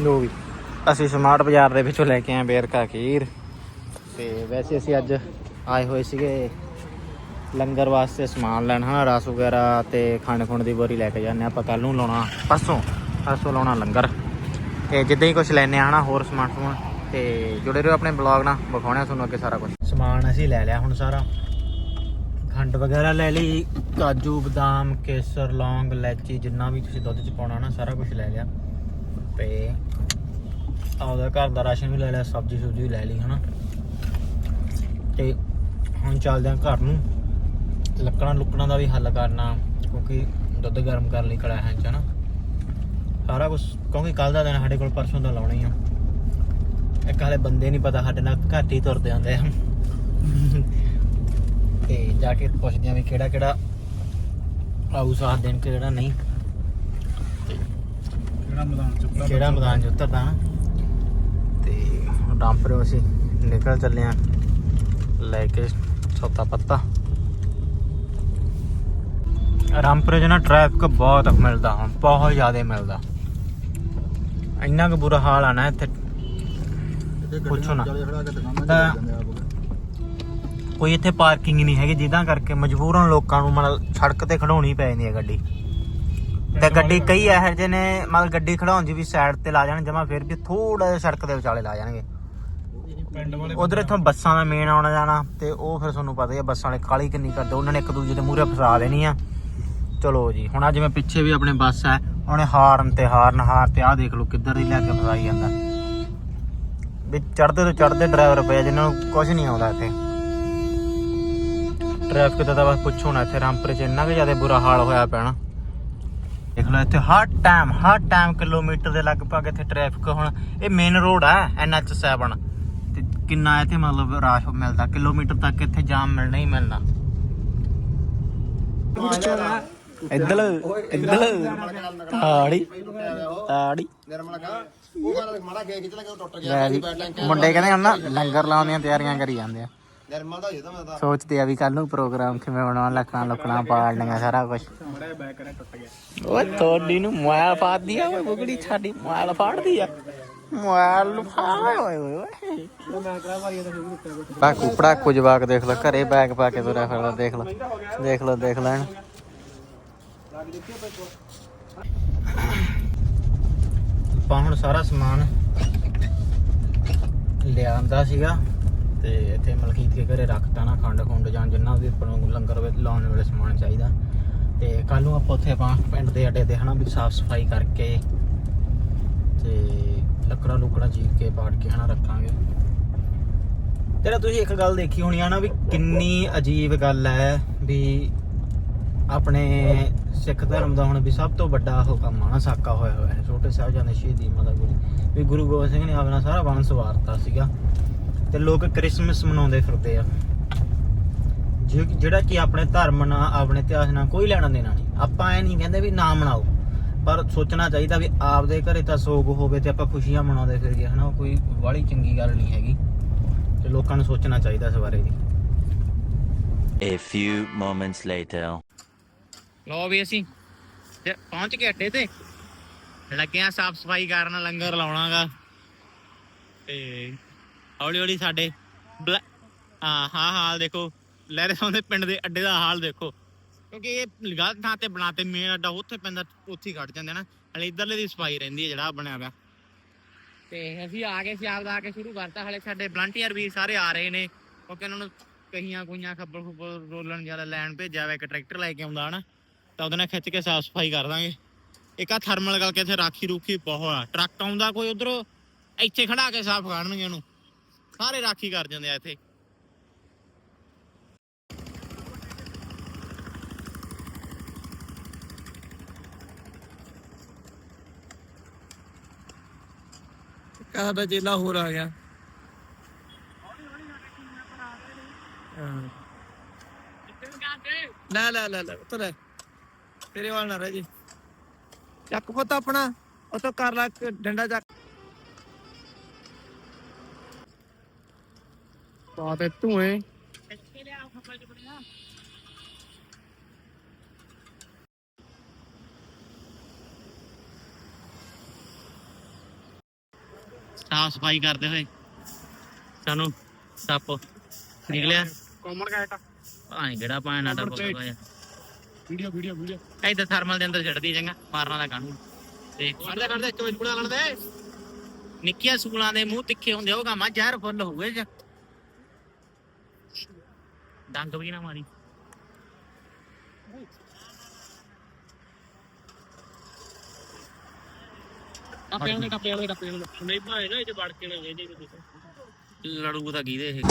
ਲੋ ਵੀ, ਅਸੀਂ ਸਮਾਰਟ ਬਾਜ਼ਾਰ ਦੇ ਵਿੱਚੋਂ ਲੈ ਕੇ ਆਏ ਬੇਰਕਾ ਖੀਰ। ਤੇ ਵੈਸੇ ਅਸੀਂ ਅੱਜ ਆਏ ਹੋਏ ਸੀਗੇ ਲੰਗਰ ਵਾਸਤੇ ਸਮਾਨ ਲੈਣ, ਹਨਾ, ਰਸ ਵਗੈਰਾ ਤੇ ਖੰਡ ਖੁੰਡ ਦੀ ਬੋਰੀ ਲੈ ਕੇ ਜਾਂਦੇ ਹਾਂ। ਆਪਾਂ ਕੱਲ ਨੂੰ ਲਾਉਣਾ, ਪਰਸੋਂ ਪਰਸੋਂ ਲਾਉਣਾ ਲੰਗਰ। ਤੇ ਜਿੱਦਾਂ ਹੀ ਕੁਝ ਲੈਣੇ ਆ ਹਨਾ, ਹੋਰ ਸਮਾਨ ਸਮੂਨ ਤੇ ਜੁੜੇ ਰਹੋ ਆਪਣੇ ਬਲੌਗ ਨਾਲ, ਵਿਖਾਉਣਾ ਤੁਹਾਨੂੰ ਅੱਗੇ ਸਾਰਾ ਕੁਝ ਸਮਾਨ ਅਸੀਂ ਲੈ ਲਿਆ ਹੁਣ ਸਾਰਾ। ਖੰਡ ਵਗੈਰਾ ਲੈ ਲਈ, ਕਾਜੂ, ਬਦਾਮ, ਕੇਸਰ, ਲੌਂਗ, ਇਲਾਇਚੀ, ਜਿੰਨਾ ਵੀ ਤੁਸੀਂ ਦੁੱਧ ਚ ਪਾਉਣਾ ਨਾ, ਸਾਰਾ ਕੁਝ ਲੈ ਲਿਆ। ਤੇ ਆਪਦਾ ਘਰ ਦਾ ਰਾਸ਼ਨ ਵੀ ਲੈ ਲਿਆ, ਸਬਜ਼ੀ ਸੁਬਜ਼ੀ ਵੀ ਲੈ ਲਈ, ਹਨਾ। ਤੇ ਹੁਣ ਚੱਲਦੇ ਆਂ ਘਰ ਨੂੰ। ਲੱਕੜਾਂ ਲੁੱਕੜਾਂ ਦਾ ਵੀ ਹੱਲ ਕਰਨਾ, ਕਿਉਂਕਿ ਦੁੱਧ ਗਰਮ ਕਰਨ ਲਈ ਕੜਾਹਾਂ ਚ, ਹਨਾ। ਸਾਰਾ ਕੁਝ ਕਿਉਂਕਿ ਕੱਲ ਦਾ ਦਿਨ ਸਾਡੇ ਕੋਲ ਪਰਸੋਂ ਦਾ ਲਾਉਣਾ ਹੀ ਆ। ਇੱਕ ਹਾਲੇ ਬੰਦੇ ਨਹੀਂ ਪਤਾ, ਸਾਡੇ ਨਾਲ ਘੱਟ ਹੀ ਤੁਰਦੇ ਆਉਂਦੇ ਆ। ਤੇ ਜਾ ਕੇ ਪੁੱਛਦੇ ਆ ਵੀ ਕਿਹੜਾ ਕਿਹੜਾ ਆਊ ਸਾਥ ਦੇਣ ਕਿ ਕਿਹੜਾ ਨਹੀਂ। ਕਿਹੜਾ ਮੈਦਾਨ ਚ ਕਿਹੜਾ ਮੈਦਾਨ ਚ ਉਤਰਦਾ। ਤੇ ਡੰਪਰੋਂ ਅਸੀਂ ਨਿਕਲ ਚੱਲੇ ਆ। ਲੈ ਕੇ ਸੌਤਾ ਪੱਤਾ। ਰਾਮਪੁਰੇ 'ਚ ਨਾ ਟ੍ਰੈਫਿਕ ਬਹੁਤ ਮਿਲਦਾ ਹੁਣ ਬਹੁਤ ਜ਼ਿਆਦਾ ਮਿਲਦਾ। ਇੰਨਾ ਕੁ ਬੁਰਾ ਹਾਲ ਆ ਨਾ ਇੱਥੇ। ਪੁੱਛੋ ਨਾ। ਤਾਂ- ਕੋਈ ਇੱਥੇ ਪਾਰਕਿੰਗ ਹੀ ਨਹੀਂ ਹੈਗੀ ਜਿੱਦਾਂ ਕਰਕੇ ਮਜਬੂਰਨ ਲੋਕਾਂ ਨੂੰ ਮਤਲਬ ਸੜਕ ਤੇ ਖੜਾਉਣੀ ਪੈ ਜਾਂਦੀ ਹੈ ਗੱਡੀ। ਤੇ ਗੱਡੀ ਕਈ ਇਹੋ ਜਿਹੇ ਨੇ ਮਤਲਬ ਗੱਡੀ ਖੜਾਉਣ ਜੀ ਵੀ ਸਾਈਡ ਤੇ ਲਾ ਜਾਣ ਜਮਾ ਫਿਰ ਵੀ ਥੋੜਾ ਜਿਹਾ ਸੜਕ ਦੇ ਵਿਚਾਲੇ ਲਾ ਜਾਣਗੇ। ਉਧਰ ਇੱਥੋਂ ਬੱਸਾਂ ਦਾ ਮੇਨ ਆਉਣਾ ਜਾਣਾ ਤੇ ਉਹ ਫਿਰ ਤੁਹਾਨੂੰ ਪਤਾ ਹੀ ਆ ਬੱਸਾਂ ਵਾਲੇ ਕਾਲੀ ਕਿੰਨੀ ਕਰਦੇ ਉਹਨਾਂ ਨੇ ਇੱਕ ਦੂਜੇ ਦੇ ਮੂਹਰੇ ਫਸਾ ਦੇਣੀ ਆ। ਚਲੋ ਜੀ ਹੁਣ ਅੱਜ ਮੈਂ ਪਿੱਛੇ ਵੀ ਆਪਣੇ ਬੱਸ ਹੈ ਉਹਨੇ ਹਾਰਨ ਤੇ ਹਾਰਨ ਹਾਰ ਤੇ ਆਹ ਦੇਖ ਲਓ ਕਿੱਧਰ ਦੀ ਲੈ ਕੇ ਫਸਾਈ ਜਾਂਦਾ। ਵੀ ਚੜਦੇ ਤੋਂ ਚੜਦੇ ਡਰਾਈਵਰ ਪਿਆ ਜਿਨ੍ਹਾਂ ਨੂੰ ਕੁਝ ਨਹੀਂ ਆਉਂਦਾ ਇੱਥੇ। ਟ੍ਰੈਫਿਕ ਦਾ ਤਾਂ ਬਸ ਪੁੱਛੋ ਨਾ ਇੱਥੇ ਰਾਮਪੁਰੇ 'ਚ ਇੰਨਾ ਕੁ ਜ਼ਿਆਦਾ ਬੁਰਾ ਹਾਲ ਹੋਇਆ ਨਾ। ਦੇਖ ਲਓ ਇੱਥੇ ਹਰ ਟਾਈਮ ਹਰ ਟਾਈਮ ਕਿਲੋਮੀਟਰ ਦੇ ਲਗਭਗ ਇੱਥੇ ਟ੍ਰੈਫਿਕ ਹੁਣ ਇਹ ਮੇਨ ਰੋਡ ਹੈ ਐਨਐਚ 7 ਤੇ ਕਿੰਨਾ ਇੱਥੇ ਮਤਲਬ ਰਾਸ਼ ਮਿਲਦਾ ਕਿਲੋਮੀਟਰ ਤੱਕ ਇੱਥੇ ਜਾਮ ਮਿਲਣਾ ਹੀ ਮਿਲਣਾ। ਇੱਧਰ ਇੱਧਰ ਤਾੜੀ ਤਾੜੀ। ਮੁੰਡੇ ਕਹਿੰਦੇ ਹੁਣ ਨਾ ਲੰਗਰ ਲਾਉਣ ਦੀਆਂ ਤਿਆਰੀਆਂ ਕਰੀ ਜਾਂਦੇ ਆ। ਨਿਰਮਲ ਦਾ ਜਿਹਦਾ ਮੈਂ ਤਾਂ। ਸੋਚਦੇ ਆ ਵੀ ਕੱਲ ਨੂੰ ਪ੍ਰੋਗਰਾਮ ਕਿਵੇਂ ਬਣਾਉਣ ਲੱਖਾਂ ਲੱਖਾਂ ਪਾਲਣੀਆਂ, ਸਾਰਾ ਕੁਝ ਮੜਾ ਬੈਕ ਕਰੇ ਟੁੱਟ ਗਿਆ ਓਏ, ਤੁਹਾਡੀ ਨੂੰ ਮੋਬਾਈਲ ਫਾੜਦੀ ਆ, ਓਏ, ਬੁਗੜੀ, ਸਾਡੀ ਮੋਬਾਈਲ ਫਾੜਦੀ ਆ। ਮੋਬਾਈਲ ਫਾੜ, ਓਏ ਓਏ ਓਏ। ਬਾ ਕੁਪੜਾ ਕੁਝ ਬਾਕ ਦੇਖ ਲੋ ਘਰੇ ਬੈਗ ਪਾ ਕੇ ਤੁਰਿਆ ਫਿਰਦਾ, ਦੇਖ ਲੋ ਦੇਖ ਲੋ ਦੇਖ ਲੈਣ। ਆਪਾਂ ਹੁਣ ਸਾਰਾ ਸਮਾਨ ਲਿਆਂਦਾ ਸੀਗਾ। ਤੇ ਇੱਥੇ ਮਲਕੀਤ ਦੇ ਘਰੇ ਰੱਖਤਾ ਨਾ ਖੰਡ ਖੁੰਡ ਜਾਂ ਜਿੰਨਾ ਵੀ ਆਪਾਂ ਨੂੰ ਲੰਗਰ ਵਿੱਚ ਲਾਉਣ ਵਾਲੇ ਸਮਾਨ ਚਾਹੀਦਾ। ਤੇ ਕੱਲ ਨੂੰ ਆਪਾਂ ਉੱਥੇ ਆਪਾਂ ਪਿੰਡ ਦੇ ਅੱਡੇ ਤੇ ਹਨਾ ਵੀ ਸਾਫ਼ ਸਫ਼ਾਈ ਕਰਕੇ ਤੇ ਲੱਕੜਾਂ ਲੁਕੜਾਂ ਜੀਰ ਕੇ ਪਾੜ ਕੇ ਹਨਾ ਰੱਖਾਂਗੇ। ਤੇਰਾ ਤੁਸੀਂ ਇੱਕ ਗੱਲ ਦੇਖੀ ਹੋਣੀ ਆ ਨਾ ਵੀ ਕਿੰਨੀ ਅਜੀਬ ਗੱਲ ਹੈ ਵੀ ਆਪਣੇ ਸਿੱਖ ਧਰਮ ਦਾ ਹੁਣ ਵੀ ਸਭ ਤੋਂ ਵੱਡਾ ਉਹ ਕੰਮ ਆ ਨਾ ਸਾਕਾ ਹੋਇਆ ਹੋਇਆ ਹੈ ਛੋਟੇ ਸਾਹਿਬਜ਼ਾਦੇ ਸ਼ਹੀਦੀ ਮਾਤਾ ਗੁਰੂ ਵੀ ਗੁਰੂ ਗੋਬਿੰਦ ਸਿੰਘ ਨੇ ਆਪਣਾ ਸਾਰਾ ਵੰਸ਼ ਵਾਰਤਾ ਸੀਗਾ। ਤੇ ਲੋਕ ਕ੍ਰਿਸਮਸ ਮਨਾਉਂਦੇ ਫਿਰਦੇ ਆ। ਜਿਹੜਾ ਕਿ ਆਪਣੇ ਧਰਮ ਨਾਲ ਆਪਣੇ ਇਤਿਹਾਸ ਨਾਲ ਕੋਈ ਲੈਣਾ ਦੇਣਾ ਨਹੀਂ। ਆਪਾਂ ਐ ਨਹੀਂ ਕਹਿੰਦੇ ਵੀ ਨਾ ਮਨਾਓ। ਪਰ ਸੋਚਣਾ ਚਾਹੀਦਾ ਵੀ ਆਪਦੇ ਘਰੇ ਤਾਂ ਸੋਗ ਹੋਵੇ ਤੇ ਆਪਾਂ ਖੁਸ਼ੀਆਂ ਮਨਾਉਂਦੇ ਫਿਰੀਏ ਹਨਾ? ਉਹ ਕੋਈ ਬਾਹਲੀ ਚੰਗੀ ਗੱਲ ਨਹੀਂ ਹੈਗੀ। ਤੇ ਲੋਕਾਂ ਨੂੰ ਸੋਚਣਾ ਚਾਹੀਦਾ ਇਸ ਬਾਰੇ ਵੀ। A few moments later. ਲੋ ਵੀ ਅਸੀਂ ਤੇ ਪਹੁੰਚ ਗਏ ਅੱਡੇ ਤੇ। ਲੱਗੇ ਆ ਸਾਫ਼ ਸਫ਼ਾਈ ਕਰਨ ਲੰਗਰ ਲਾਉਣਾਗਾ। ਤੇ ਹੌਲੀ ਹੌਲੀ ਸਾਡੇ ਬਲ- ਹਾਂ ਹਾਂ ਹਾਲ ਦੇਖੋ। ਲਹਿਰੇ ਸੌਂਦੇ ਪਿੰਡ ਦੇ ਅੱਡੇ ਦਾ ਹਾਲ ਦੇਖੋ। ਕਿਉਂਕਿ ਇਹ ਗਲਤ ਥਾਂ ਤੇ ਬਣਾਤੇ ਮੇਨ ਅੱਡਾ ਉੱਥੇ ਪੈਂਦਾ, ਉੱਥੇ ਹੀ ਕੱਢ ਜਾਂਦੇ ਨਾ। ਹਲੇ ਇਧਰਲੇ ਦੀ ਸਫ਼ਾਈ ਰਹਿੰਦੀ ਹੈ ਜਿਹੜਾ ਬਣਿਆ ਪਿਆ। ਤੇ ਅਸੀਂ ਆ ਗਏ ਸੀ ਆਪਦਾ ਆ ਕੇ ਸ਼ੁਰੂ ਕਰਤਾ। ਹਲੇ ਸਾਡੇ ਵਲੰਟੀਅਰ ਵੀ ਸਾਰੇ ਆ ਰਹੇ ਨੇ। ਕਿਉਂਕਿ ਉਹਨਾਂ ਨੂੰ ਕਹੀਆਂ ਕੁਈਆਂ ਖੱਬਲ ਖੁੱਬਲ ਰੋਲਣ ਜ਼ਿਆਦਾ ਲੈਣ ਭੇਜਿਆ ਵਾ, ਇੱਕ ਟਰੈਕਟਰ ਲੈ ਕੇ ਆਉਂਦਾ, ਹਨਾ। ਤਾਂ ਉਹਦੇ ਨਾਲ ਖਿੱਚ ਕੇ ਸਾਫ਼ ਸਫ਼ਾਈ ਕਰ ਦਾਂਗੇ। ਇੱਕ ਆ ਥਰਮਲ ਕਰਕੇ ਇੱਥੇ ਰਾਖੀ ਰੂਖੀ ਬਹੁਤ ਆ। ਟਰੱਕ ਆਉਂਦਾ ਕੋਈ ਉਧਰੋਂ, ਇੱਥੇ ਖੜਾ ਕੇ ਸਾਫ਼ ਕਰਨਗੇ ਉਹਨੂੰ। ਸਾਰੇ ਰਾਖੀ ਕਰ ਜਾਂਦੇ ਆ ਇੱਥੇ। ਕਹਾ ਦਾ ਚੇਲਾ ਹੋਰ ਆ ਗਿਆ। ਲੈ ਲੈ ਲੈ ਲੈ, ਉੱਤਰ ਲੈ। ਤੇਰੇ ਵਾਲ ਨਾ ਰਹਿ ਜੀ। ਚੱਕ ਪੁੱਤ ਆਪਣਾ ਉਹ ਤੋਂ ਕਰ ਲੈ, ਡੰਡਾ ਚੱਕ। ਆ ਤੇ ਧੂਏ। ਸਾਫ਼ ਸਫ਼ਾਈ ਕਰਦੇ ਹੋਏ ਸਾਨੂੰ ਸੱਪ ਨਿਕਲਿਆ। ਕਾਮਨ ਕੈਟ ਪਤਾ ਨਹੀਂ ਕਿਹੜਾ ਪਾਣਾ ਦਾ ਬੋਲਦਾ ਆ ਵੀਡੀਓ ਵੀਡੀਓ ਵੀਡੀਓ। ਐਦਾਂ ਥਰਮਲ ਦੇ ਅੰਦਰ ਛੱਡਦੀ ਜੰਗਾ ਮਾਰਨਾ ਦਾ ਕਾਨੂੰ ਤੇ ਕੱਢਦਾ ਕੱਢਦਾ ਇੱਕ ਵਿੱਚ ਕੁੜਾ ਨਿੱਕੀਆਂ ਸੂਲਾਂ ਦੇ ਮੂੰਹ ਤਿੱਖੇ ਹੁੰਦੇ ਉਹ ਗਾਮਾ ਜ਼ਹਿਰ ਫੁੱਲ ਹੋਵੇ ਜਾਂ ਡੰਗ ਵੀ ਨਾ ਮਾਰੀ। ਟੱਪੇ ਵਾਲੇ ਟੱਪੇ ਵਾਲੇ ਟੱਪੇ ਵਾਲੇ। ਨਹੀਂ ਭਾਏ ਨਾ ਇਹ ਵੜ ਕੇ ਨਾ ਜੇ ਲੜੂ ਤਾਂ ਕੀਦੇ ਇਹ?